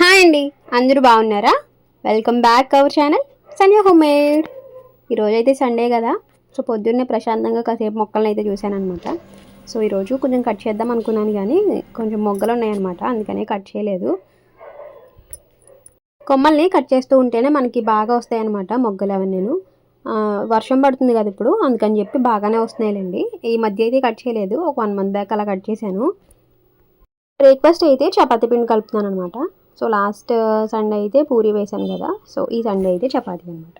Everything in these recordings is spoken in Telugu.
హాయ్ అండి. అందరూ బాగున్నారా? Welcome back our channel Sanya home made ఈరోజు అయితే సండే కదా. సో పొద్దున్నే ప్రశాంతంగా కాసేపు మొక్కలను అయితే చూశాను అనమాట సో ఈరోజు కొంచెం కట్ చేద్దాం అనుకున్నాను కానీ కొంచెం మొగ్గలు ఉన్నాయన్నమాట. అందుకనే కట్ చేయలేదు. కొమ్మల్ని కట్ చేస్తూ ఉంటేనే మనకి బాగా వస్తాయి అనమాట మొగ్గలు అవన్నీ నేను వర్షం పడుతుంది కదా ఇప్పుడు అందుకని చెప్పి బాగానే వస్తున్నాయిలేండి. ఈ మధ్య అయితే కట్ చేయలేదు. ఒక వన్ మంత్ బ్యాక్ అలా కట్ చేశాను. బ్రేక్ఫాస్ట్ అయితే చపాతీ పిండి కలుపుతున్నాను అనమాట సో లాస్ట్ uh, సండే అయితే పూరి వేసాను కదా. సో ఈ సండే అయితే చపాతీ అనమాట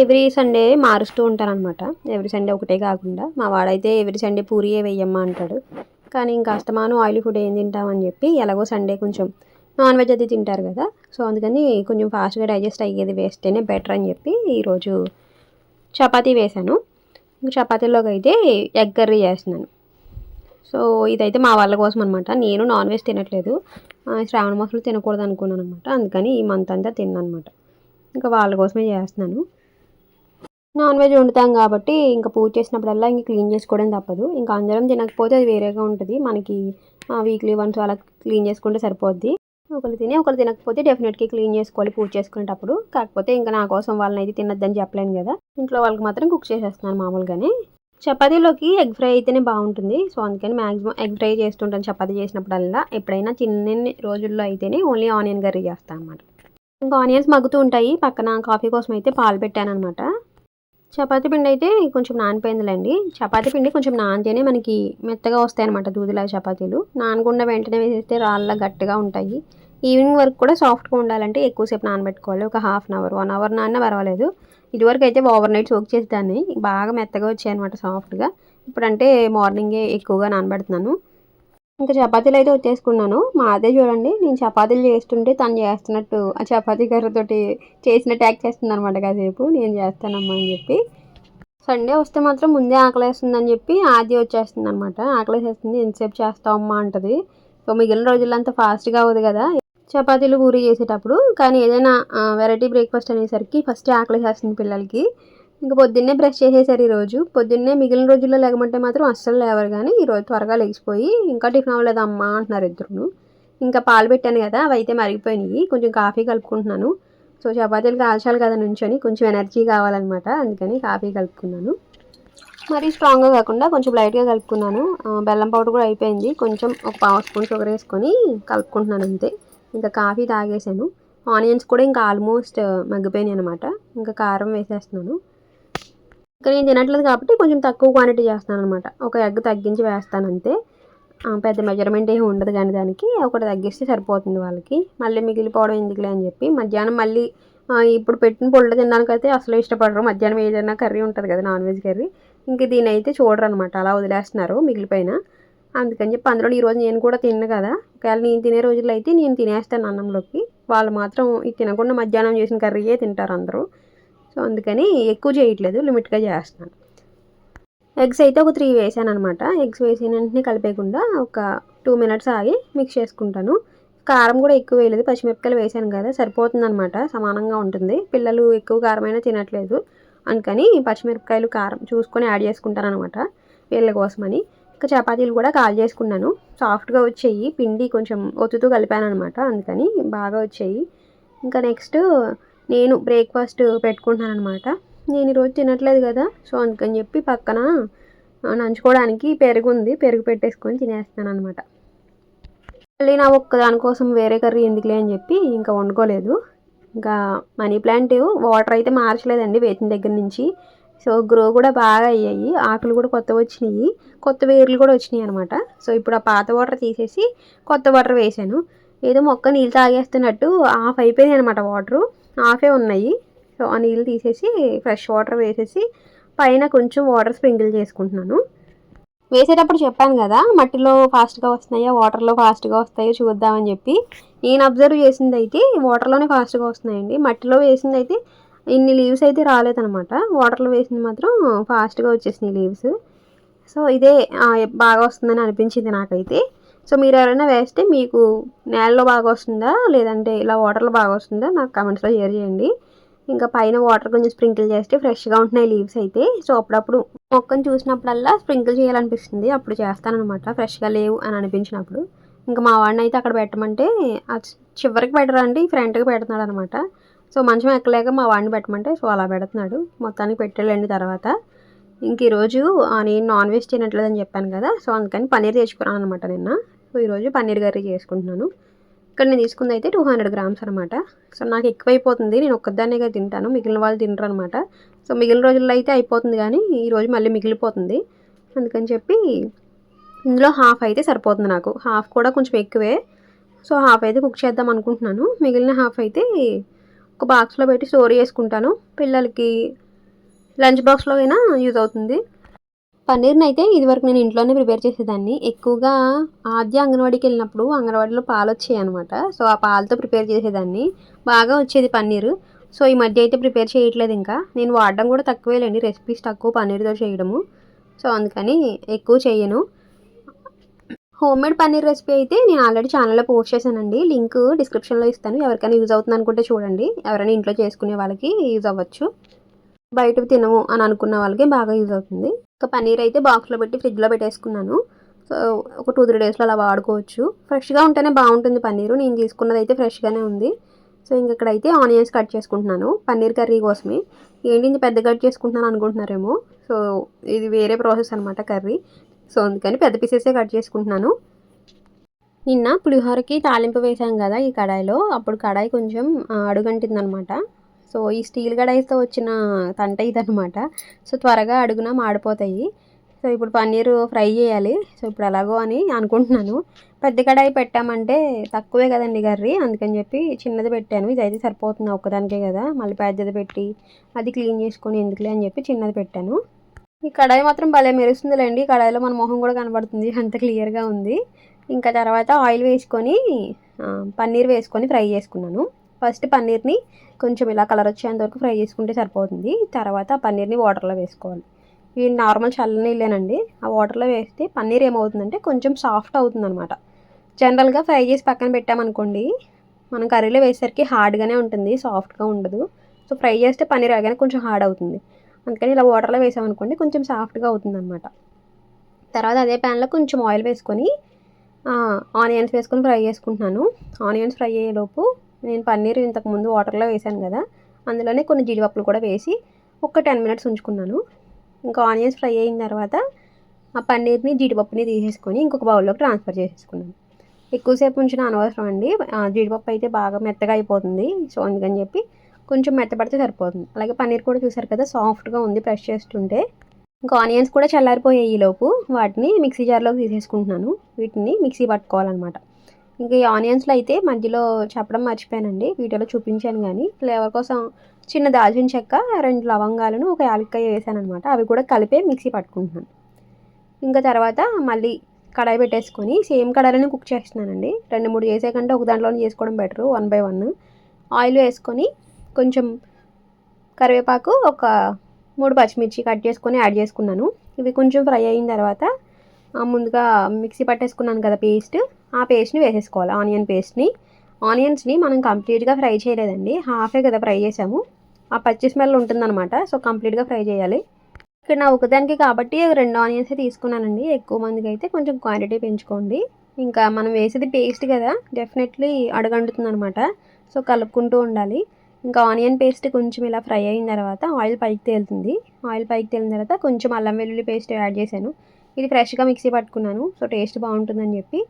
ఎవ్రీ సండే మారుస్తూ ఉంటారనమాట ఎవ్రీ సండే ఒకటే కాకుండా మా వాడైతే ఎవ్రీ సండే పూరియే వేయమ్మా అంటాడు. కానీ ఇంకా అస్తమానం ఆయిల్ ఫుడ్ ఏం తింటామని చెప్పి ఎలాగో సండే కొంచెం నాన్ వెజ్ అది తింటారు కదా. సో అందుకని కొంచెం ఫాస్ట్గా డైజెస్ట్ అయ్యేది వేస్తేనే బెటర్ అని చెప్పి ఈరోజు చపాతీ వేశాను ఇంకా చపాతీలోకి అయితే ఎగ్ కర్రీ చేస్తున్నాను. సో ఇదైతే మా వాళ్ళ కోసం అనమాట నేను నాన్ వెజ్ తినట్లేదు. శ్రావణ మాసంలో తినకూడదు అనుకున్నాను అనమాట అందుకని ఈ మంత్ అంతా తిన్నమాట ఇంకా వాళ్ళ కోసమే చేస్తున్నాను. నాన్ వెజ్ వండుతాం కాబట్టి ఇంకా పూజ చేసినప్పుడల్లా ఇంక క్లీన్ చేసుకోవడం తప్పదు. ఇంకా అందరం తినకపోతే అది వేరేగా ఉంటుంది. మనకి వీక్లీ వన్స్ అలా క్లీన్ చేసుకుంటే సరిపోద్ది. ఒకరు తిని ఒకరు తినకపోతే డెఫినెట్గా క్లీన్ చేసుకోవాలి పూజ చేసుకునేటప్పుడు. కాకపోతే ఇంకా నా కోసం వాళ్ళని అయితే తినద్దని చెప్పలేను కదా. ఇంట్లో వాళ్ళకి మాత్రం కుక్ చేసేస్తున్నాను మామూలుగానే. చపాతీలోకి ఎగ్ ఫ్రై అయితేనే బాగుంటుంది. సో అందుకని మ్యాక్సిమం ఎగ్ ఫ్రై చేస్తుంటాను చపాతీ చేసినప్పుడల్లా. ఎప్పుడైనా చిన్న రోజుల్లో అయితేనే ఓన్లీ ఆనియన్ కర్రీ చేస్తాను అనమాట ఇంకా ఆనియన్స్ మగ్గుతూ ఉంటాయి. పక్కన కాఫీ కోసం అయితే పాలు పెట్టాను అనమాట చపాతీ పిండి అయితే కొంచెం నానిపోయిందిలేండి. చపాతీ పిండి కొంచెం నానితేనే మనకి మెత్తగా వస్తాయి అనమాట దూదిలా చపాతీలు. నానకుండా వెంటనే వేసేస్తే రాళ్ళ గట్టిగా ఉంటాయి. ఈవినింగ్ వరకు కూడా సాఫ్ట్గా ఉండాలంటే ఎక్కువసేపు నానబెట్టుకోవాలి. ఒక half an hour one hour నాన్న పర్వాలేదు. ఇదివరకు అయితే ఓవర్ నైట్ సోక్ చేసేదాన్ని. బాగా మెత్తగా వచ్చాయి అనమాట సాఫ్ట్గా ఇప్పుడంటే మార్నింగే ఎక్కువగా నానబెడుతున్నాను. ఇంకా చపాతీలు అయితే వచ్చేసుకున్నాను మా అదే చూడండి నేను చపాతీలు చేస్తుంటే తను చేస్తున్నట్టు ఆ చపాతీ కర్రతోటి చేసినట్టు యాక్ట్ చేస్తుంది అనమాట కాసేపు. నేను చేస్తానమ్మా అని చెప్పి. సండే వస్తే మాత్రం ముందే ఆకలేస్తుందని చెప్పి ఆది వచ్చేస్తుంది అనమాట ఆకలేసేస్తుంది ఎంతసేపు చేస్తావమ్మా అంటది. సో మిగిలిన రోజులంతా ఫాస్ట్గా అవ్వదు కదా. చపాతీలు పూరి చేసేటప్పుడు కానీ ఏదైనా వెరైటీ బ్రేక్ఫాస్ట్ అనేసరికి ఫస్ట్ ఆకలేసేస్తుంది పిల్లలకి. ఇంకా పొద్దున్నే బ్రష్ చేసేసారు ఈరోజు పొద్దున్నే మిగిలిన రోజుల్లో లేకమంటే మాత్రం అస్సలు లేవరు కానీ ఈరోజు త్వరగా లేచిపోయి ఇంకా టిఫిన్ అవ్వలేదు అమ్మా అంటున్నారు ఇద్దరును. ఇంకా పాలు పెట్టాను కదా అవి అయితే మరిగిపోయినాయి. కొంచెం కాఫీ కలుపుకుంటున్నాను. సో చపాతీలు కాల్చాలి కదా నుంచొని కొంచెం ఎనర్జీ కావాలన్నమాట. అందుకని కాఫీ కలుపుకున్నాను. మరీ స్ట్రాంగ్గా కాకుండా కొంచెం లైట్గా కలుపుకున్నాను. బెల్లం పౌడర్ కూడా అయిపోయింది. కొంచెం ఒక పావు స్పూన్ షుగర్ వేసుకొని కలుపుకుంటున్నాను అంతే. ఇంకా కాఫీ తాగేసాను ఆనియన్స్ కూడా ఇంకా ఆల్మోస్ట్ మగ్గిపోయినాయి అనమాట ఇంకా కారం వేసేస్తున్నాను. ఇంకా నేను తినట్లేదు కాబట్టి కొంచెం తక్కువ క్వాంటిటీ చేస్తాను అనమాట ఒక ఎగ్ తగ్గించి వేస్తాను అంతే. పెద్ద మెజర్మెంట్ ఏమి ఉండదు కానీ దానికి. ఒకటి తగ్గిస్తే సరిపోతుంది వాళ్ళకి. మళ్ళీ మిగిలిపోవడం ఎందుకులే అని చెప్పి. మధ్యాహ్నం మళ్ళీ ఇప్పుడు పెట్టిన పొళ్ళు తినడానికైతే అసలు ఇష్టపడరు. మధ్యాహ్నం ఏదైనా కర్రీ ఉంటుంది కదా నాన్ వెజ్ కర్రీ. ఇంక దీని అయితే చూడరు అనమాట అలా వదిలేస్తున్నారు మిగిలిపోయిన. అందుకని చెప్పి అందులో ఈరోజు నేను కూడా తిన్ను కదా. ఒకవేళ నేను తినే రోజుల్లో అయితే నేను తినేస్తాను అన్నంలోకి. వాళ్ళు మాత్రం ఇది తినకుండా మధ్యాహ్నం చేసిన కర్రీయే తింటారు అందరూ. సో అందుకని ఎక్కువ చేయట్లేదు లిమిట్గా చేస్తాను ఎగ్స్ అయితే ఒక త్రీ వేసాను అనమాట ఎగ్స్ వేసిన వెంటనే కలిపేయకుండా ఒక టూ మినిట్స్ ఆగి మిక్స్ చేసుకుంటాను. కారం కూడా ఎక్కువ వేయలేదు పచ్చిమిరపకాయలు వేసాను కదా సరిపోతుంది అనమాట సమానంగా ఉంటుంది. పిల్లలు ఎక్కువ కారమైనా తినట్లేదు. అందుకని పచ్చిమిరపకాయలు కారం చూసుకొని యాడ్ చేసుకుంటాను అనమాట వీళ్ళ కోసమని. ఇంకా చపాతీలు కూడా కాల్ చేసుకున్నాను. సాఫ్ట్గా వచ్చాయి. పిండి కొంచెం ఒత్తుతూ కలిపాను అనమాట అందుకని బాగా వచ్చాయి. ఇంకా నెక్స్ట్ నేను బ్రేక్ఫాస్ట్ పెట్టుకుంటున్నాను అనమాట నేను ఈరోజు తినట్లేదు కదా. సో అందుకని చెప్పి పక్కన నంచుకోవడానికి పెరుగు ఉంది. పెరుగు పెట్టేసుకొని తినేస్తాను అనమాట మళ్ళీ నా ఒక్క దానికోసం వేరే కర్రీ ఎందుకులే అని చెప్పి ఇంకా వండుకోలేదు. ఇంకా మనీ ప్లాంట్ వాటర్ అయితే మార్చలేదండి వేసిన దగ్గర నుంచి. సో గ్రో కూడా బాగా అయ్యాయి. ఆకులు కూడా కొత్త వచ్చినాయి. కొత్త వేర్లు కూడా వచ్చినాయి అనమాట సో ఇప్పుడు ఆ పాత వాటర్ తీసేసి కొత్త వాటర్ వేసాను. ఏదో మొక్క నీళ్ళు తాగేస్తున్నట్టు ఆఫ్ అయిపోయినాయి అనమాట వాటరు ఆఫే ఉన్నాయి. సో ఆ నీళ్ళు తీసేసి ఫ్రెష్ వాటర్ వేసేసి పైన కొంచెం వాటర్ స్ప్రింకిల్ చేసుకుంటున్నాను. వేసేటప్పుడు చెప్పాను కదా మట్టిలో ఫాస్ట్గా వస్తున్నాయో వాటర్లో ఫాస్ట్గా వస్తాయో చూద్దామని చెప్పి. నేను అబ్జర్వ్ చేసింది అయితే వాటర్లోనే ఫాస్ట్గా వస్తున్నాయండి. మట్టిలో వేసింది అయితే ఇన్ని లీవ్స్ అయితే రాలేదనమాట వాటర్లో వేసింది మాత్రం ఫాస్ట్గా వచ్చేసినాయి లీవ్స్ సో ఇదే బాగా వస్తుందని అనిపించింది నాకైతే. సో మీరు ఎవరైనా వేస్తే మీకు నేలలో బాగా వస్తుందా? లేదంటే ఇలా వాటర్లో బాగా వస్తుందా? నాకు కమెంట్స్లో షేర్ చేయండి. ఇంకా పైన వాటర్ కొంచెం స్ప్రింకిల్ చేస్తే ఫ్రెష్గా ఉంటున్నాయి లీవ్స్ అయితే. సో అప్పుడప్పుడు మొక్కను చూసినప్పుడల్లా స్ప్రింకిల్ చేయాలనిపిస్తుంది. అప్పుడు చేస్తానమాట ఫ్రెష్గా లేవు అని అనిపించినప్పుడు. ఇంకా మా వాడిని అయితే అక్కడ పెట్టమంటే చివరికి పెట్టరండి ఫ్రంట్కి పెడుతున్నాడు అనమాట సో మంచం ఎక్కలేక మా వాడిని పెట్టమంటే సో అలా పెడుతున్నాడు. మొత్తానికి పెట్టాలండి తర్వాత. ఇంక ఈరోజు నేను నాన్ వెజ్ తినట్లేదని చెప్పాను కదా సో అందుకని పన్నీర్ తెచ్చుకున్నాను అనమాట నిన్న. సో ఈరోజు పన్నీర్ కర్రీ చేసుకుంటున్నాను. ఇక్కడ నేను తీసుకుంది అయితే టూ హండ్రెడ్ గ్రామ్స్ అనమాట సో నాకు ఎక్కువైపోతుంది నేను ఒక్కదాన్నేగా తింటాను మిగిలిన వాళ్ళు తినరు అనమాట సో మిగిలిన రోజుల్లో అయితే అయిపోతుంది కానీ ఈరోజు మళ్ళీ మిగిలిపోతుంది. అందుకని చెప్పి ఇందులో హాఫ్ అయితే సరిపోతుంది నాకు. హాఫ్ కూడా కొంచెం ఎక్కువే. సో హాఫ్ అయితే కుక్ చేద్దాం అనుకుంటున్నాను. మిగిలిన హాఫ్ అయితే ఒక బాక్స్లో పెట్టి స్టోర్ చేసుకుంటాను. పిల్లలకి లంచ్ బాక్స్లో అయినా యూజ్ అవుతుంది. పన్నీర్ని అయితే ఇదివరకు నేను ఇంట్లోనే ప్రిపేర్ చేసేదాన్ని. ఎక్కువగా ఆద్య అంగన్వాడీకి వెళ్ళినప్పుడు అంగన్వాడీలో పాలు వచ్చాయి అనమాట సో ఆ పాలతో ప్రిపేర్ చేసేదాన్ని. బాగా వచ్చేది పన్నీరు. సో ఈ మధ్య అయితే ప్రిపేర్ చేయట్లేదు ఇంకా. నేను వాడడం కూడా తక్కువేలేండి. రెసిపీస్ తక్కువ పన్నీర్తో చేయడము. సో అందుకని ఎక్కువ చేయను హోమ్ మేడ్ పన్నీర్ రెసిపీ అయితే నేను ఆల్రెడీ ఛానల్లో పోస్ట్ చేశానండి. లింక్ డిస్క్రిప్షన్లో ఇస్తాను. ఎవరికైనా యూజ్ అవుతుంది అనుకుంటే చూడండి. ఎవరైనా ఇంట్లో చేసుకునే వాళ్ళకి యూజ్ అవ్వచ్చు. బయటకు తినము అని అనుకున్న వాళ్ళకి బాగా యూజ్ అవుతుంది. ఇంకా పన్నీర్ అయితే బాక్స్లో పెట్టి ఫ్రిడ్జ్లో పెట్టేసుకున్నాను. సో ఒక టూ త్రీ డేస్లో అలా వాడుకోవచ్చు. ఫ్రెష్గా ఉంటేనే బాగుంటుంది పన్నీరు. నేను తీసుకున్నది అయితే ఫ్రెష్గానే ఉంది. సో ఇంక ఇక్కడైతే ఆనియన్స్ కట్ చేసుకుంటున్నాను. పన్నీర్ కర్రీ కోసమే. ఏంటి ఇంత పెద్ద కట్ చేసుకుంటున్నాను అనుకుంటున్నారేమో. సో ఇది వేరే ప్రాసెస్ అనమాట కర్రీ. సో అందుకని పెద్ద పీసెసే కట్ చేసుకుంటున్నాను. నిన్న పులిహోరకి తాలింపు వేసాం కదా ఈ కడాయిలో. అప్పుడు కడాయి కొంచెం అడుగంటిందనమాట. సో ఈ స్టీల్ కడాయితో వచ్చిన తంట ఇదనమాట. సో త్వరగా అడుగున మాడిపోతాయి. సో ఇప్పుడు పన్నీర్ ఫ్రై చేయాలి. సో ఇప్పుడు ఎలాగో అని అనుకుంటున్నాను. పెద్ద కడాయి పెట్టామంటే తక్కువే కదండి కర్రీ. అందుకని చెప్పి చిన్నది పెట్టాను. ఇది అయితే సరిపోతుంది ఒక్కదానికే కదా. మళ్ళీ పెద్దది పెట్టి అది క్లీన్ చేసుకొని ఎందుకులే అని చెప్పి చిన్నది పెట్టాను. ఈ కడాయి మాత్రం భలే మెరుస్తుందిలేండి. కడాయిలో మన మొహం కూడా కనబడుతుంది. అంత క్లియర్గా ఉంది. ఇంకా తర్వాత ఆయిల్ వేసుకొని పన్నీర్ వేసుకొని ఫ్రై చేసుకున్నాను. ఫస్ట్ పన్నీర్ని కొంచెం ఇలా కలర్ వచ్చేంత వరకు ఫ్రై చేసుకుంటే సరిపోతుంది. తర్వాత ఆ పన్నీర్ని వాటర్లో వేసుకోవాలి. ఇవి నార్మల్ చల్లనీళ్ళేనండి ఆ వాటర్లో వేస్తే పన్నీర్ ఏమవుతుందంటే కొంచెం సాఫ్ట్ అవుతుంది అనమాట జనరల్గా ఫ్రై చేసి పక్కన పెట్టామనుకోండి మనం కర్రీలో వేసేసరికి హార్డ్గానే ఉంటుంది సాఫ్ట్గా ఉండదు. సో ఫ్రై చేస్తే పన్నీర్ అలాగే కొంచెం హార్డ్ అవుతుంది. అందుకని ఇలా వాటర్లో వేసామనుకోండి కొంచెం సాఫ్ట్గా అవుతుంది అనమాట తర్వాత అదే ప్యాన్లో కొంచెం ఆయిల్ వేసుకొని ఆనియన్స్ వేసుకొని ఫ్రై చేసుకుంటున్నాను. ఆనియన్స్ ఫ్రై అయ్యేలోపు నేను పన్నీర్ ఇంతకుముందు వాటర్లో వేసాను కదా అందులోనే కొన్ని జీడిపప్పులు కూడా వేసి ఒక టెన్ మినిట్స్ ఉంచుకున్నాను. ఇంకా ఆనియన్స్ ఫ్రై అయిన తర్వాత ఆ పన్నీర్ని జీడిపప్పుని తీసేసుకొని ఇంకొక బౌల్లోకి ట్రాన్స్ఫర్ చేసేసుకున్నాను. ఎక్కువసేపు ఉంచిన అనవసరం అండి. జీడిపప్పు అయితే బాగా మెత్తగా అయిపోతుంది. సో అందుకని చెప్పి కొంచెం మెత్తపడితే సరిపోతుంది. అలాగే పన్నీర్ కూడా చూసారు కదా సాఫ్ట్గా ఉంది ప్రెస్ చేస్తుంటే. ఇంకా ఆనియన్స్ కూడా చల్లారిపోయాయి ఈలోపు వాటిని మిక్సీ జార్లోకి తీసేసుకుంటున్నాను. వీటిని మిక్సీ పట్టుకోవాలన్నమాట. ఇంకా ఈ ఆనియన్స్లో అయితే మధ్యలో చెప్పడం మర్చిపోయానండి. వీడియోలో చూపించాను కానీ ఫ్లేవర్ కోసం చిన్న దాల్చిన చెక్క రెండు లవంగాలను ఒక యాలక్కాయ వేసాను అనమాట అవి కూడా కలిపే మిక్సీ పట్టుకుంటున్నాను. ఇంకా తర్వాత మళ్ళీ కడాయి పెట్టేసుకొని సేమ్ కడాయిలోనే కుక్ చేస్తున్నానండి. రెండు మూడు చేసే కంటే ఒక దాంట్లోనే చేసుకోవడం better. One by one. Oil వేసుకొని కొంచెం కరివేపాకు ఒక మూడు పచ్చిమిర్చి కట్ చేసుకొని యాడ్ చేసుకున్నాను. ఇవి కొంచెం ఫ్రై అయిన తర్వాత ముందుగా మిక్సీ పట్టేసుకున్నాను కదా పేస్ట్. ఆ పేస్ట్ని వేసేసుకోవాలి ఆనియన్ పేస్ట్ని. ఆనియన్స్ని మనం కంప్లీట్గా ఫ్రై చేయలేదండి హాఫే కదా ఫ్రై చేసాము. ఆ పచ్చి స్మెల్ ఉంటుందన్నమాట సో కంప్లీట్గా ఫ్రై చేయాలి. ఇక్కడ నా ఒకదానికి కాబట్టి రెండు ఆనియన్స్ తీసుకున్నానండి ఎక్కువ మందికి అయితే కొంచెం క్వాంటిటీ పెంచుకోండి. ఇంకా మనం వేసేది పేస్ట్ కదా డెఫినెట్లీ అడగండుతుంది అనమాట సో కలుపుకుంటూ ఉండాలి. ఇంకా ఆనియన్ పేస్ట్ కొంచెం ఇలా ఫ్రై అయిన తర్వాత ఆయిల్ పైకి తేలుతుంది. ఆయిల్ పైకి తేలిన తర్వాత కొంచెం అల్లం వెల్లుల్లి పేస్ట్ యాడ్ చేశాను. ఇది ఫ్రెష్గా మిక్సీ పట్టుకున్నాను. సో టేస్ట్ బాగుంటుందని చెప్పి.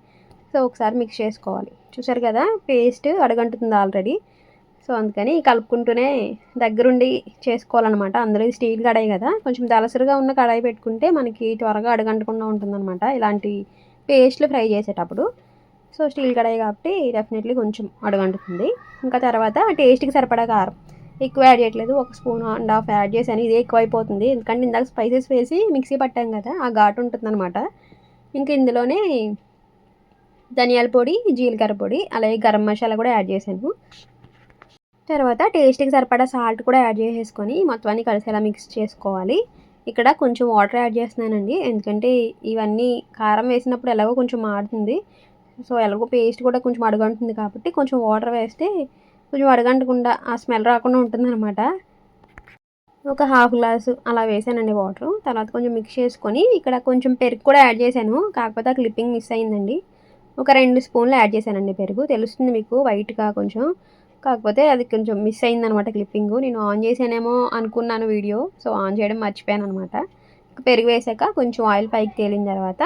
సో ఒకసారి మిక్స్ చేసుకోవాలి. చూసారు కదా పేస్ట్ అడగంటుతుంది ఆల్రెడీ. సో అందుకని కలుపుకుంటూనే దగ్గరుండి చేసుకోవాలన్నమాట. అందులో స్టీల్ కడాయి కదా. కొంచెం దలసరిగా ఉన్న కడాయి పెట్టుకుంటే మనకి త్వరగా అడగంటకుండా ఉంటుందన్నమాట. ఇలాంటి పేస్ట్లు ఫ్రై చేసేటప్పుడు. సో స్టీల్ కడాయి కాబట్టి డెఫినెట్లీ కొంచెం అడుగంటుంది. ఇంకా తర్వాత టేస్ట్కి సరిపడా కారం. ఎక్కువ యాడ్ చేయట్లేదు. ఒక స్పూన్ అండ్ హాఫ్ యాడ్ చేశాను. ఇదే ఎక్కువ అయిపోతుంది. ఎందుకంటే ఇందాక స్పైసెస్ వేసి మిక్సీ పట్టాం కదా ఆ ఘాటు ఉంటుందన్నమాట. ఇంకా ఇందులోనే ధనియాల పొడి జీలకర్ర పొడి అలాగే గరం మసాలా కూడా యాడ్ చేశాను. తర్వాత టేస్ట్కి సరిపడా సాల్ట్ కూడా యాడ్ చేసేసుకొని మొత్తం అన్ని కలిసేలా మిక్స్ చేసుకోవాలి. ఇక్కడ కొంచెం వాటర్ యాడ్ చేస్తున్నానండి. ఎందుకంటే ఇవన్నీ కారం వేసినప్పుడు ఎలాగో కొంచెం మారుతుంది. సో ఎలాగో పేస్ట్ కూడా కొంచెం అడగంటుంది కాబట్టి కొంచెం వాటర్ వేస్తే కొంచెం అడగంటకుండా ఆ స్మెల్ రాకుండా ఉంటుందన్నమాట. ఒక హాఫ్ గ్లాసు అలా వేసానండి వాటర్. తర్వాత కొంచెం మిక్స్ చేసుకొని ఇక్కడ కొంచెం పెరుగు కూడా యాడ్ చేశాను. కాకపోతే ఆ క్లిప్పింగ్ మిస్ అయిందండి. ఒక రెండు స్పూన్లు యాడ్ చేశానండి పెరుగు. తెలుస్తుంది మీకు వైట్గా కొంచెం. కాకపోతే అది కొంచెం మిస్ అయిందనమాట క్లిప్పింగ్. నేను ఆన్ చేసానేమో అనుకున్నాను వీడియో. సో ఆన్ చేయడం మర్చిపోయాను అనమాట పెరుగు వేసాక కొంచెం ఆయిల్ పైకి తేలిన తర్వాత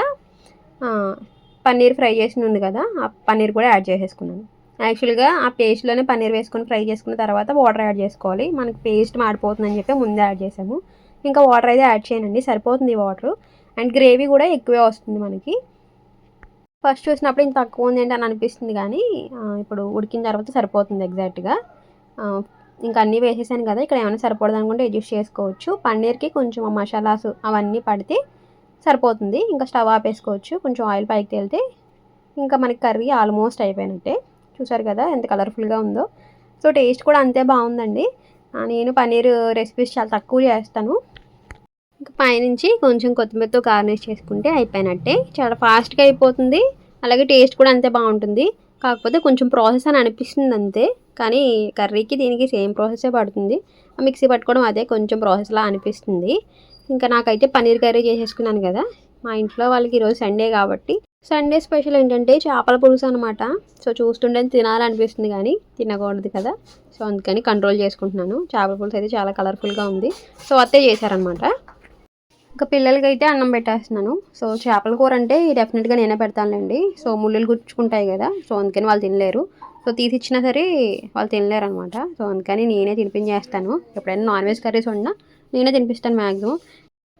పన్నీర్ ఫ్రై చేసి ఉంది కదా ఆ పన్నీర్ కూడా యాడ్ చేసేసుకున్నాను. యాక్చువల్గా ఆ పేస్ట్లోనే పన్నీర్ వేసుకొని ఫ్రై చేసుకున్న తర్వాత వాటర్ యాడ్ చేసుకోవాలి. మనకి పేస్ట్ మాడిపోతుందని చెప్పి ముందే యాడ్ చేసాము. ఇంకా వాటర్ అయితే యాడ్ చేయనండి సరిపోతుంది వాటర్ అండ్ గ్రేవీ కూడా ఎక్కువే వస్తుంది మనకి. ఫస్ట్ చూసినప్పుడు ఇంత తక్కువ ఉంది ఏంటి అని అనిపిస్తుంది కానీ ఇప్పుడు ఉడికిన తర్వాత సరిపోతుంది ఎగ్జాక్ట్గా ఇంకా అన్నీ వేసేసాను కదా ఇక్కడ ఏమైనా సరిపడదు అనుకుంటే అడ్జస్ట్ చేసుకోవచ్చు. పన్నీర్కి కొంచెం మసాలాస్ అవన్నీ పడితే సరిపోతుంది. ఇంకా స్టవ్ ఆపేసుకోవచ్చు. కొంచెం ఆయిల్ పైకి తేలితే ఇంకా మనకి కర్రీ ఆల్మోస్ట్ అయిపోయినట్టే. చూసారు కదా ఎంత కలర్ఫుల్గా ఉందో. సో టేస్ట్ కూడా అంతే బాగుందండి. నేను పన్నీర్ రెసిపీస్ చాలా తక్కువ చేస్తాను. ఇంకా పైనుంచి కొంచెం కొత్తిమీరతో గార్నిష్ చేసుకుంటే అయిపోయినట్టే. చాలా ఫాస్ట్గా అయిపోతుంది. అలాగే టేస్ట్ కూడా అంతే బాగుంటుంది. కాకపోతే కొంచెం ప్రాసెస్ అని అనిపిస్తుంది అంతే. కానీ కర్రీకి దీనికి సేమ్ ప్రాసెసే పడుతుంది. మిక్సీ పట్టుకోవడం అదే కొంచెం ప్రాసెస్లా అనిపిస్తుంది. ఇంకా నాకైతే పన్నీర్ కర్రీ చేసేసుకున్నాను కదా. మా ఇంట్లో వాళ్ళకి ఈరోజు సండే కాబట్టి. సండే స్పెషల్ ఏంటంటే చేపల పులుసు అనమాట సో చూస్తుంటే తినాలనిపిస్తుంది కానీ తినకూడదు కదా. సో అందుకని కంట్రోల్ చేసుకుంటున్నాను. చేపల పులుసు అయితే చాలా కలర్ఫుల్గా ఉంది. సో అత్తే చేశారనమాట ఇంకా పిల్లలకి అయితే అన్నం పెట్టేస్తున్నాను. సో చేపల కూర అంటే డెఫినెట్గా నేనే పెడతానులేండి. సో ముళ్ళులు గుచ్చుకుంటాయి కదా. సో అందుకని వాళ్ళు తినలేరు. సో తీసిచ్చినా సరే వాళ్ళు తినలేరు అనమాట సో అందుకని నేనే తినిపించేస్తాను. ఎప్పుడైనా నాన్ వెజ్ కర్రీస్ ఉన్నా నేనే తినిపిస్తాను మ్యాక్సిమం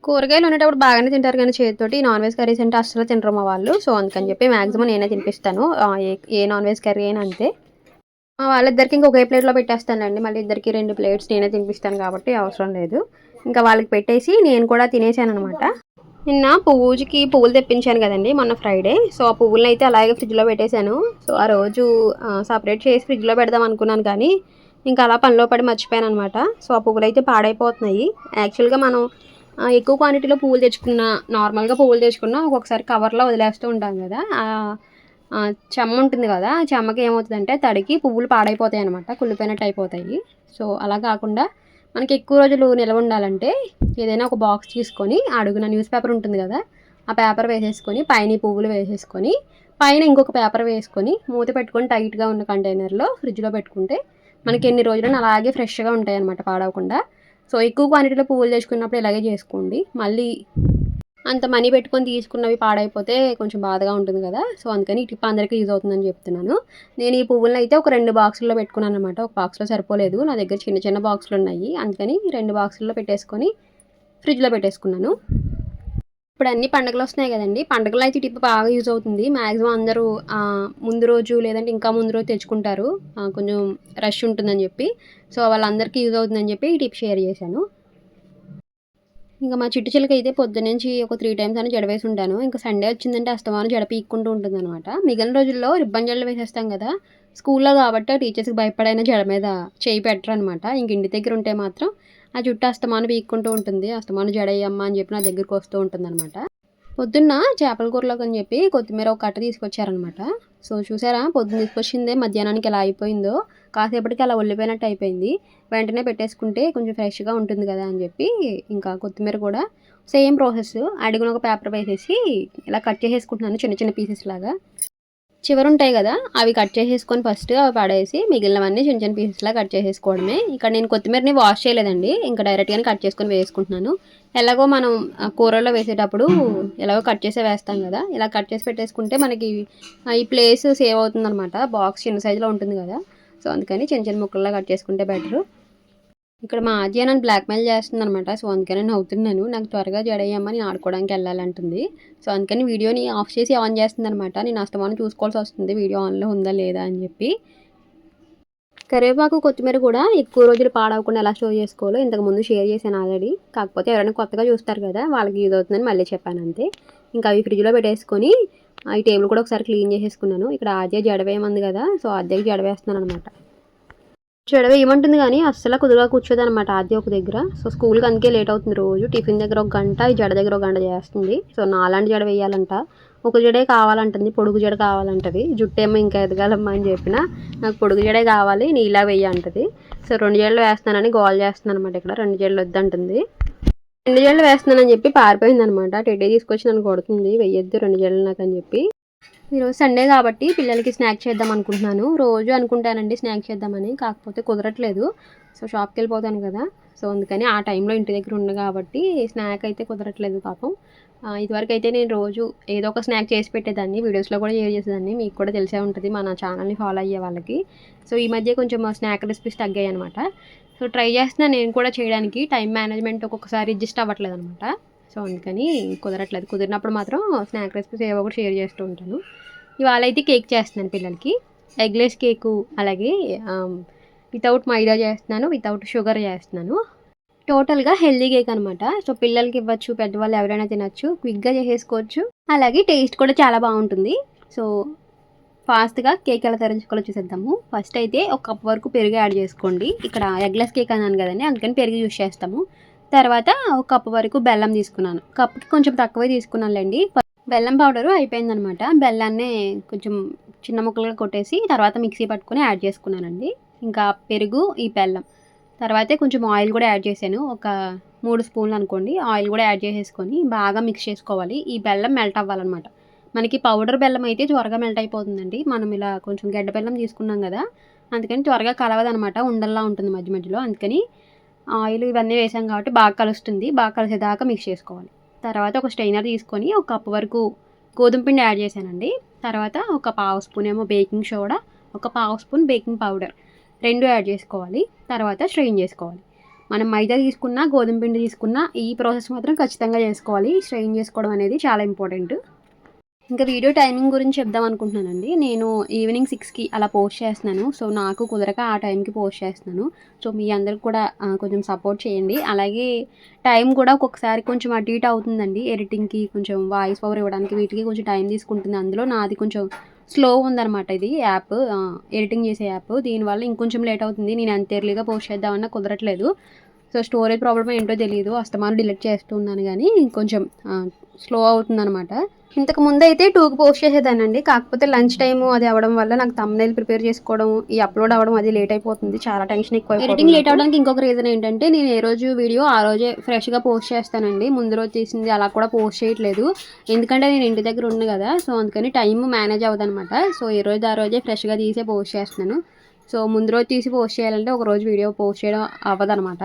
కూరగాయలు ఉండేటప్పుడు బాగానే తింటారు కానీ చేతితోటి నాన్ వెజ్ కర్రీస్ అంటే అస్సలు తినరు మా వాళ్ళు. సో అందుకని చెప్పి మ్యాక్సిమం నేనే తినిపిస్తాను. ఏ నాన్ వెజ్ కర్రీ అయినా అంతే. వాళ్ళిద్దరికి ఇంకొక ప్లేట్లో పెట్టేస్తానండి మళ్ళీ ఇద్దరికి రెండు ప్లేట్స్ నేనే తినిపిస్తాను కాబట్టి అవసరం లేదు. ఇంకా వాళ్ళకి పెట్టేసి నేను కూడా తినేసాను అనమాట నిన్న పువ్వుకి పువ్వులు తెప్పించాను కదండి మొన్న ఫ్రైడే. సో ఆ పువ్వులను అయితే అలాగే ఫ్రిడ్జ్లో పెట్టేశాను. సో ఆ రోజు సపరేట్ చేసి ఫ్రిడ్జ్లో పెడదాం అనుకున్నాను కానీ ఇంకా అలా పనిలో పడి మర్చిపోయాను అనమాట సో ఆ పువ్వులు అయితే పాడైపోతున్నాయి. యాక్చువల్గా మనం ఎక్కువ క్వాంటిటీలో పువ్వులు తెచ్చుకున్న నార్మల్గా పువ్వులు తెచ్చుకున్న ఒక్కొక్కసారి కవర్లో వదిలేస్తూ ఉంటాం కదా. చెమ్మ ఉంటుంది కదా ఆ చెమ్మకి ఏమవుతుందంటే తడికి పువ్వులు పాడైపోతాయి అనమాట కుళ్ళిపోయినట్టు అయిపోతాయి. సో అలా కాకుండా మనకి ఎక్కువ రోజులు నిల్వ ఉండాలంటే ఏదైనా ఒక బాక్స్ తీసుకొని అడుగున న్యూస్ పేపర్ ఉంటుంది కదా ఆ పేపర్ వేసేసుకొని పైన పువ్వులు వేసేసుకొని పైన ఇంకొక పేపర్ వేసుకొని మూత పెట్టుకొని టైట్గా ఉన్న కంటైనర్లో ఫ్రిడ్జ్లో పెట్టుకుంటే మనకి ఎన్ని రోజులు అలాగే ఫ్రెష్గా ఉంటాయి అనమాట పాడవకుండా. సో ఎక్కువ క్వాంటిటీలో పువ్వులు తెచ్చుకున్నప్పుడు ఇలాగే చేసుకోండి. మళ్ళీ అంత మనీ పెట్టుకొని తీసుకున్నవి పాడైపోతే కొంచెం బాధగా ఉంటుంది కదా. సో అందుకని ఈ టిప్ అందరికీ యూజ్ అవుతుందని చెప్తున్నాను. నేను ఈ పువ్వులను అయితే ఒక రెండు బాక్సుల్లో పెట్టుకున్నాను అనమాట ఒక బాక్స్లో సరిపోలేదు. నా దగ్గర చిన్న చిన్న బాక్సులు ఉన్నాయి. అందుకని రెండు బాక్సుల్లో పెట్టేసుకొని ఫ్రిడ్జ్లో పెట్టేసుకున్నాను. ఇప్పుడు అన్ని పండుగలు వస్తున్నాయి కదండి. పండుగలు అయితే టిప్ బాగా యూజ్ అవుతుంది. మ్యాక్సిమం అందరూ ముందు రోజు లేదంటే ఇంకా ముందు రోజు తెచ్చుకుంటారు. కొంచెం రష్ ఉంటుందని చెప్పి. సో వాళ్ళందరికీ యూజ్ అవుతుందని చెప్పి ఈ టిప్ షేర్ చేశాను. ఇంకా మా చిట్టు చిలక అయితే పొద్దునుంచి ఒక త్రీ టైమ్స్ అని జడ వేసి ఉంటాను. ఇంకా సండే వచ్చిందంటే అస్తమానం జడ పీక్కుంటూ ఉంటుంది అనమాట మిగిలిన రోజుల్లో రిబ్బన్ జడలు వేసేస్తాం కదా. స్కూల్లో కాబట్టి టీచర్స్కి భయపడైన జడ మీద చేయి పెట్టరు అనమాట ఇంక ఇంటి దగ్గర ఉంటే మాత్రం ఆ జుట్టు అస్తమాను పీక్కుంటూ ఉంటుంది. అస్తమాను జడయ్యమ్మ అని చెప్పి నా దగ్గరికి వస్తూ ఉంటుంది అనమాట పొద్దున్న చేపల కూరలోకి అని చెప్పి కొత్తిమీర ఒక కట్ట తీసుకొచ్చారనమాట సో చూసారా పొద్దున్న తీసుకొచ్చిందే మధ్యాహ్నానికి ఎలా అయిపోయిందో. కాసేపటికి అలా ఒళ్ళిపోయినట్టు అయిపోయింది. వెంటనే పెట్టేసుకుంటే కొంచెం ఫ్రెష్గా ఉంటుంది కదా అని చెప్పి ఇంకా కొత్తిమీర కూడా సేమ్ ప్రాసెస్. అడుగున ఒక పేపర్ వేసేసి ఇలా కట్ చేసేసుకుంటున్నాను చిన్న చిన్న పీసెస్ లాగా. చివరు ఉంటాయి కదా అవి కట్ చేసేసుకొని ఫస్ట్ అవి పడేసి మిగిలినవన్నీ చిన్న చిన్న పీసెస్లా కట్ చేసేసుకోవడమే. ఇక్కడ నేను కొత్తిమీరని వాష్ చేయలేదండి ఇంకా డైరెక్ట్గానే కట్ చేసుకొని వేసుకుంటున్నాను. ఎలాగో మనం కూరల్లో వేసేటప్పుడు ఎలాగో కట్ చేసే వేస్తాం కదా ఇలా కట్ చేసి పెట్టేసుకుంటే మనకి ఈ ప్లేస్ సేవ్ అవుతుంది అనమాట బాక్స్ చిన్న సైజులో ఉంటుంది కదా సో అందుకని చిన్న చిన్న ముక్కల్లో కట్ చేసుకుంటే బెటరు ఇక్కడ మా ఆజీ నన్ను బ్లాక్మెయిల్ చేస్తుంది అనమాట సో అందుకని నేను అవుతున్నాను నాకు త్వరగా జడయ్యమ్మా నేను ఆడుకోవడానికి వెళ్ళాలంటుంది. సో అందుకని వీడియోని ఆఫ్ చేసి ఆన్ చేస్తుంది అనమాట నేను అస్తమానం చూసుకోవాల్సి వస్తుంది. వీడియో ఆన్లో ఉందా లేదా అని చెప్పి. కరివేపాకు కొత్తిమీర కూడా ఎక్కువ రోజులు పాడవకుండా ఎలా స్టోర్ చేసుకోవాలో ఇంతకుముందు షేర్ చేశాను ఆల్రెడీ. కాకపోతే ఎవరైనా కొత్తగా చూస్తారు కదా వాళ్ళకి యూజ్ అవుతుందని మళ్ళీ చెప్పాను అంతే. ఇంకా అవి ఫ్రిడ్జ్లో పెట్టేసుకొని ఈ టేబుల్ కూడా ఒకసారి క్లీన్ చేసేసుకున్నాను. ఇక్కడ ఆద్య జడవేయమంది కదా సో ఆద్యకి జడవేస్తున్నాను అనమాట చెడవ ఏమంటుంది కానీ అస్సలు కుదురుగా కూర్చోదు అనమాట ఆది ఒక దగ్గర. సో స్కూల్కి అందుకే లేట్ అవుతుంది రోజు. టిఫిన్ దగ్గర ఒక గంట ఈ జడ దగ్గర ఒక గంట చేస్తుంది. సో నాలాంటి జడ వేయాలంట. ఒక జడే కావాలంటుంది పొడుగు జడ కావాలంటది. జుట్టు ఏమో ఇంకా ఎదగాలమ్మా అని చెప్పిన నాకు పొడుగు జడే కావాలి నీలా వెయ్యి అంటది సో రెండు జడలు వేస్తానని గోల్ చేస్తున్నాను అనమాట ఇక్కడ. రెండు జడలు వద్దంటుంది. రెండు జడలు వేస్తున్నానని చెప్పి పారిపోయింది అనమాట టెడ్డీ తీసుకొచ్చి నన్ను కొడుతుంది. వెయ్యొద్దు రెండు జడలు నాకు అని చెప్పి. ఈరోజు సండే కాబట్టి పిల్లలకి స్నాక్ చేద్దాం అనుకుంటున్నాను. రోజు అనుకుంటానండి స్నాక్ చేద్దామని. కాకపోతే కుదరట్లేదు. సో షాప్కి వెళ్ళిపోతాను కదా. సో అందుకని ఆ టైంలో ఇంటి దగ్గర ఉంది కాబట్టి స్నాక్ అయితే కుదరట్లేదు పాపం. ఇదివరకు అయితే నేను రోజు ఏదో ఒక స్నాక్ చేసి పెట్టేదాన్ని. వీడియోస్లో కూడా షేర్ చేసేదాన్ని. మీకు కూడా తెలిసే ఉంటుంది మన ఛానల్ని ఫాలో అయ్యే వాళ్ళకి. సో ఈ మధ్య కొంచెం స్నాక్ రెసిపీస్ తగ్గాయి అనమాట సో ట్రై చేస్తున్నా నేను కూడా చేయడానికి. టైం మేనేజ్మెంట్ ఒక్కొక్కసారి అడ్జస్ట్ అవ్వట్లేదు అనమాట సో అందుకని కుదరట్లేదు. కుదిరినప్పుడు మాత్రం స్నాక్ రెసిపీస్ ఏవో ఒకటి షేర్ చేస్తూ ఉంటాను. ఇవాళ అయితే కేక్ చేస్తున్నాను పిల్లలకి. ఎగ్లెస్ కేకు అలాగే వితౌట్ మైదా చేస్తున్నాను వితౌట్ షుగర్ చేస్తున్నాను. టోటల్గా హెల్దీ కేక్ అనమాట సో పిల్లలకి ఇవ్వచ్చు పెద్దవాళ్ళు ఎవరైనా తినచ్చు క్విక్గా చేసేసుకోవచ్చు. అలాగే టేస్ట్ కూడా చాలా బాగుంటుంది. సో ఫాస్ట్గా కేక్ ఎలా తయారు చూసేద్దాము. ఫస్ట్ అయితే ఒక కప్ వరకు పెరుగు యాడ్ చేసుకోండి. ఇక్కడ ఎగ్లెస్ కేక్ అన్నాను కదండి అందుకని పెరుగు యూస్ చేస్తాము. తర్వాత ఒక కప్పు వరకు బెల్లం తీసుకున్నాను. కప్పుకి కొంచెం తక్కువే తీసుకున్నానులేండి. బెల్లం పౌడరు అయిపోయిందనమాట. బెల్లాన్నే కొంచెం చిన్న ముక్కలుగా కొట్టేసి తర్వాత మిక్సీ పట్టుకొని యాడ్ చేసుకున్నానండి. ఇంకా పెరుగు ఈ బెల్లం. తర్వాత కొంచెం ఆయిల్ కూడా యాడ్ చేశాను. ఒక మూడు స్పూన్లు అనుకోండి. ఆయిల్ కూడా యాడ్ చేసేసుకొని బాగా మిక్స్ చేసుకోవాలి. ఈ బెల్లం మెల్ట్ అవ్వాలన్నమాట మనకి పౌడర్ బెల్లం అయితే త్వరగా మెల్ట్ అయిపోతుందండి. మనం ఇలా కొంచెం గడ్డ బెల్లం తీసుకున్నాం కదా అందుకని త్వరగా కలవదనమాట. ఉండల్లా ఉంటుంది మధ్య మధ్యలో. అందుకని ఆయిల్ ఇవన్నీ వేసాం కాబట్టి బాగా కలుస్తుంది. బాగా కలిసేదాకా మిక్స్ చేసుకోవాలి. తర్వాత ఒక స్టైనర్ తీసుకొని ఒక కప్పు వరకు గోధుమ పిండి యాడ్ చేశానండి. తర్వాత ఒక పావు స్పూన్ ఏమో బేకింగ్ సోడా ఒక పావు స్పూన్ బేకింగ్ పౌడర్ రెండు యాడ్ చేసుకోవాలి. తర్వాత స్ట్రెయిన్ చేసుకోవాలి. మనం మైదా తీసుకున్నా గోధుమ పిండి తీసుకున్నా ఈ ప్రాసెస్ మాత్రం ఖచ్చితంగా చేసుకోవాలి. స్ట్రెయిన్ చేసుకోవడం అనేది చాలా ఇంపార్టెంట్ ఇంకా వీడియో టైమింగ్ గురించి చెప్దాం అనుకుంటున్నానండి. నేను ఈవినింగ్ సిక్స్కి అలా పోస్ట్ చేస్తున్నాను. సో నాకు కుదరక ఆ టైంకి పోస్ట్ చేస్తున్నాను. సో మీ అందరికి కూడా కొంచెం సపోర్ట్ చేయండి. అలాగే టైం కూడా ఒక్కొక్కసారి కొంచెం అటు ఇటు అవుతుందండి. ఎడిటింగ్కి కొంచెం వాయిస్ ఓవర్ ఇవ్వడానికి వీటికి కొంచెం టైం తీసుకుంటుంది. అందులో నాది కొంచెం స్లో ఉందన్నమాట ఇది యాప్ ఎడిటింగ్ చేసే యాప్ దీనివల్ల ఇంకొంచెం లేట్ అవుతుంది. నేను ఎంత ఎర్లీగా పోస్ట్ చేద్దామన్నా కుదరట్లేదు. సో స్టోరేజ్ ప్రాబ్లమ్ ఏంటో తెలియదు అస్తమానం డిలీట్ చేస్తున్నాను కానీ కొంచెం స్లో అవుతుందనమాట ఇంతకు ముందు అయితే టూకి పోస్ట్ చేసేదానండి కాకపోతే లంచ్ టైం అది అవ్వడం వల్ల నాకు తమ్నైల్ ప్రిపేర్ చేసుకోవడం ఈ అప్లోడ్ అవ్వడం అది లేట్ అయిపోతుంది. చాలా టెన్షన్ ఎక్కువ ఎడిటింగ్ లేట్ అవడానికి ఇంకొక రీజన్ ఏంటంటే నేను ఏ రోజు వీడియో ఆ రోజే ఫ్రెష్గా పోస్ట్ చేస్తానండి. ముందు రోజు తీసింది అలా కూడా పోస్ట్ చేయట్లేదు. ఎందుకంటే నేను ఇంటి దగ్గర ఉన్నాను కదా సో అందుకని టైం మేనేజ్ అవ్వదనమాట సో ఏ రోజు ఆ రోజే ఫ్రెష్గా తీసే పోస్ట్ చేస్తున్నాను. సో ముందు రోజు తీసి పోస్ట్ చేయాలంటే ఒక రోజు వీడియో పోస్ట్ చేయడం అవ్వదనమాట.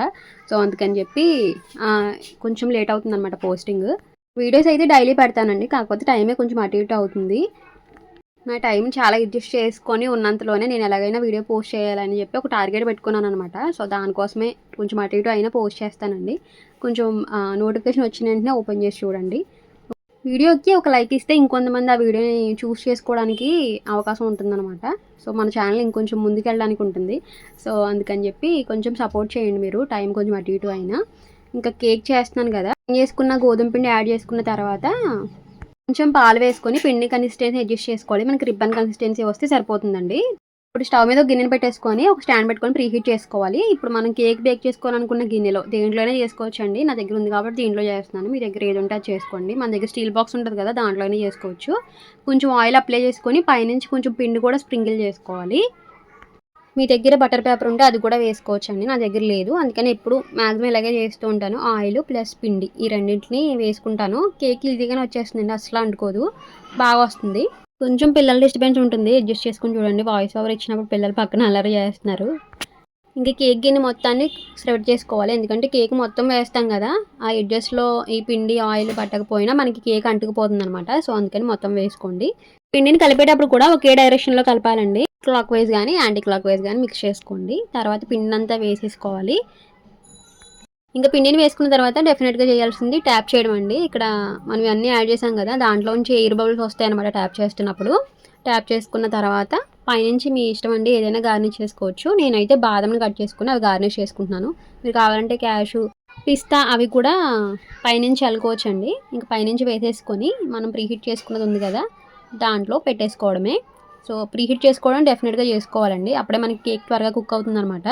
సో అందుకని చెప్పి కొంచెం లేట్ అవుతుంది అనమాట పోస్టింగ్. వీడియోస్ అయితే డైలీ పెడతానండి కాకపోతే టైమే కొంచెం అటు ఇటు అవుతుంది. నా టైం చాలా అడ్జస్ట్ చేసుకొని ఉన్నంతలోనే నేను ఎలాగైనా వీడియో పోస్ట్ చేయాలని చెప్పి ఒక టార్గెట్ పెట్టుకున్నాను అనమాట సో దానికోసమే కొంచెం అటు ఇటు అయినా పోస్ట్ చేస్తానండి. కొంచెం నోటిఫికేషన్ వచ్చిన వెంటనే ఓపెన్ చేసి చూడండి. వీడియోకి ఒక లైక్ ఇస్తే ఇంకొంతమంది ఆ వీడియోని చూస్ చేసుకోవడానికి అవకాశం ఉంటుందన్నమాట. సో మన ఛానల్ ఇంకొంచెం ముందుకెళ్ళడానికి ఉంటుంది. సో అందుకని చెప్పి కొంచెం సపోర్ట్ చేయండి మీరు. టైం కొంచెం అటు ఇటు అయినా. ఇంకా కేక్ చేస్తున్నాను కదా. చేసుకున్న? గోధుమ పిండి యాడ్ చేసుకున్న తర్వాత కొంచెం పాలు వేసుకొని పిండి కన్సిస్టెన్సీ అడ్జస్ట్ చేసుకోవాలి. మనకి రిబ్బన్ కన్సిస్టెన్సీ వస్తే సరిపోతుందండి. ఇప్పుడు స్టవ్ మీద ఒక గిన్నెని పెట్టేసుకొని ఒక స్టాండ్ పెట్టుకొని ప్రీహీట్ చేసుకోవాలి. ఇప్పుడు మనం కేక్ బేక్ చేసుకోవాలనుకున్న గిన్నెలో దేంట్లోనే చేసుకోవచ్చండి. నా దగ్గర ఉంది కాబట్టి దీంట్లో చేస్తున్నాను. మీ దగ్గర ఏది ఉంటే అది చేసుకోండి. మన దగ్గర స్టీల్ బాక్స్ ఉంటుంది కదా దాంట్లోనే చేసుకోవచ్చు. కొంచెం ఆయిల్ అప్లై చేసుకొని పైనుంచి కొంచెం పిండి కూడా స్ప్రింగిల్ చేసుకోవాలి. మీ దగ్గర బటర్ పేపర్ ఉంటే అది కూడా వేసుకోవచ్చు అండి నా దగ్గర లేదు. అందుకని ఎప్పుడు మ్యాక్సిమం ఇలాగే చేస్తూ ఉంటాను. ఆయిల్ ప్లస్ పిండి ఈ రెండింటిని వేసుకుంటాను. కేక్ ఈజీగానే వచ్చేస్తుందండి. అసలు అంటుకోదు. బాగా వస్తుంది. కొంచెం పిల్లల డిస్టర్బెన్స్ ఉంటుంది. అడ్జస్ట్ చేసుకుని చూడండి. వాయిస్ ఓవర్ ఇచ్చినప్పుడు పిల్లలు పక్కన అలర్ చేస్తున్నారు. ఇంకా కేక్ గిన్నె మొత్తాన్ని స్ప్రెడ్ చేసుకోవాలి. ఎందుకంటే కేక్ మొత్తం వేస్తాం కదా. ఆ ఎడ్జస్ట్లో ఈ పిండి ఆయిల్ పట్టకపోయినా మనకి కేక్ అంటుకుపోతుంది అనమాట సో అందుకని మొత్తం వేసుకోండి. పిండిని కలిపేటప్పుడు కూడా ఒకే డైరెక్షన్లో కలపాలండి. క్లాక్ వైజ్ కానీ యాంటీ క్లాక్ వైజ్ కానీ మిక్స్ చేసుకోండి. తర్వాత పిండి అంతా వేసేసుకోవాలి. ఇంకా పిండిని వేసుకున్న తర్వాత డెఫినెట్గా చేయాల్సింది ట్యాప్ చేయడం అండి. ఇక్కడ మనం అన్నీ యాడ్ చేసాం కదా దాంట్లో నుంచి ఎయిర్ బబుల్స్ వస్తాయి అనమాట ట్యాప్ చేస్తున్నప్పుడు. ట్యాప్ చేసుకున్న తర్వాత పైనుంచి మీ ఇష్టం అండి ఏదైనా గార్నిష్ చేసుకోవచ్చు. నేనైతే బాదంని కట్ చేసుకుని అవి గార్నిష్ చేసుకుంటున్నాను. మీరు కావాలంటే క్యాషు పిస్తా అవి కూడా పైనుంచి అల్లుకోవచ్చు అండి ఇంకా పైనుంచి వేసేసుకొని మనం ప్రీహీట్ చేసుకున్నది ఉంది కదా దాంట్లో పెట్టేసుకోవడమే. సో ప్రీహీట్ చేసుకోవడం డెఫినెట్గా చేసుకోవాలండి. అప్పుడే మనకి కేక్ త్వరగా కుక్ అవుతుందన్నమాట.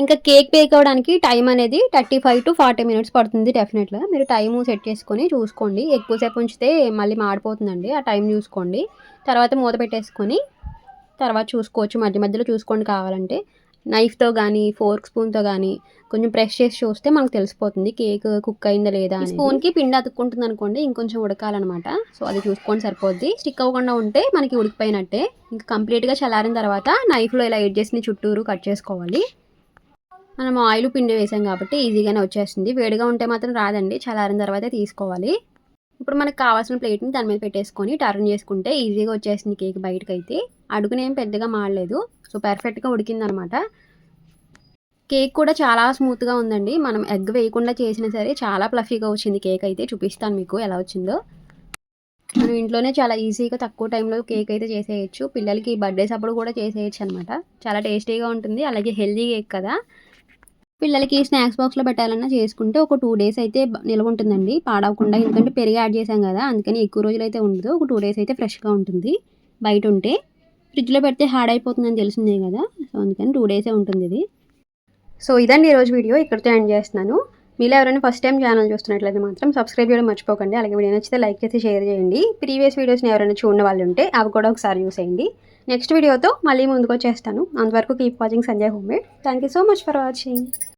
ఇంకా కేక్ బేక్ అవ్వడానికి టైం అనేది thirty five to forty minutes పడుతుంది డెఫినెట్గా. మీరు టైం సెట్ చేసుకొని చూసుకోండి. ఎక్కువసేపు ఉంచితే మళ్ళీ మాడిపోతుందండి. ఆ టైం చూసుకోండి. తర్వాత మూత పెట్టేసుకొని తర్వాత చూసుకోవచ్చు. మధ్య మధ్యలో చూసుకోండి కావాలంటే. నైఫ్తో కానీ ఫోర్క్ స్పూన్తో కానీ కొంచెం ప్రెస్ చేసి చూస్తే మనకు తెలిసిపోతుంది. కేక్ కుక్ అయిందా లేదా స్పూన్కి పిండి అతుక్కుంటుంది అనుకోండి ఇంకొంచెం ఉడకాలన్నమాట. సో అది చూసుకొని సరిపోద్ది. స్టిక్ అవ్వకుండా ఉంటే మనకి ఉడికిపోయినట్టే. ఇంకా కంప్లీట్గా చల్లారిన తర్వాత నైఫ్లో ఇలా ఎడ్ చేసిన చుట్టూరు కట్ చేసుకోవాలి. మనం ఆయిల్ పిండి వేసాం కాబట్టి ఈజీగానే వచ్చేస్తుంది. వేడిగా ఉంటే మాత్రం రాదండి. చల్లారిన తర్వాత తీసుకోవాలి. ఇప్పుడు మనకు కావాల్సిన ప్లేట్ని దాని మీద పెట్టేసుకొని టర్న్ చేసుకుంటే ఈజీగా వచ్చేసింది కేక్ బయటకు అయితే అడుగునేం పెద్దగా మాడలేదు. సో పర్ఫెక్ట్గా ఉడికిందనమాట. కేక్ కూడా చాలా స్మూత్గా ఉందండి. మనం ఎగ్ వేయకుండా చేసినా సరే చాలా ప్లఫీగా వచ్చింది కేక్ అయితే. చూపిస్తాను మీకు ఎలా వచ్చిందో. మనం ఇంట్లోనే చాలా ఈజీగా తక్కువ టైంలో కేక్ అయితే చేసేయచ్చు. పిల్లలకి బర్త్డేస్ అప్పుడు కూడా చేసేయచ్చు అనమాట. చాలా టేస్టీగా ఉంటుంది. అలాగే హెల్దీ కేక్ కదా. పిల్లలకి స్నాక్స్ బాక్స్లో పెట్టాలన్నా చేసుకుంటే ఒక టూ డేస్ అయితే నిల్వ ఉంటుందండి. పాడవకుండా ఎందుకంటే పెరిగి యాడ్ చేసాం కదా అందుకని ఎక్కువ రోజులు అయితే ఉండదు. ఒక టూ డేస్ అయితే ఫ్రెష్గా ఉంటుంది. బయట ఉంటే ఫ్రిడ్జ్లో పెడితే హార్డ్ అయిపోతుందని తెలిసిందే కదా సో అందుకని టూ డేసే ఉంటుంది ఇది. సో ఇదండి ఈరోజు వీడియో ఇక్కడితో ఎండ్ చేస్తున్నాను. మీలో ఎవరైనా ఫస్ట్ టైం ఛానల్ చూస్తున్నట్లయితే మాత్రం సబ్స్క్రైబ్ చేయడం మర్చిపోకండి. అలాగే వీడియో నచ్చితే లైక్ చేసి షేర్ చేయండి. ప్రీవియస్ వీడియోస్ని ఎవరైనా చూడని వాళ్ళు ఉంటే అవి కూడా ఒకసారి చూసేయండి నెక్స్ట్ వీడియోతో మళ్ళీ ముందుకు వచ్చేస్తాను అంతవరకు keep watching Sanjay home thank you so much for watching.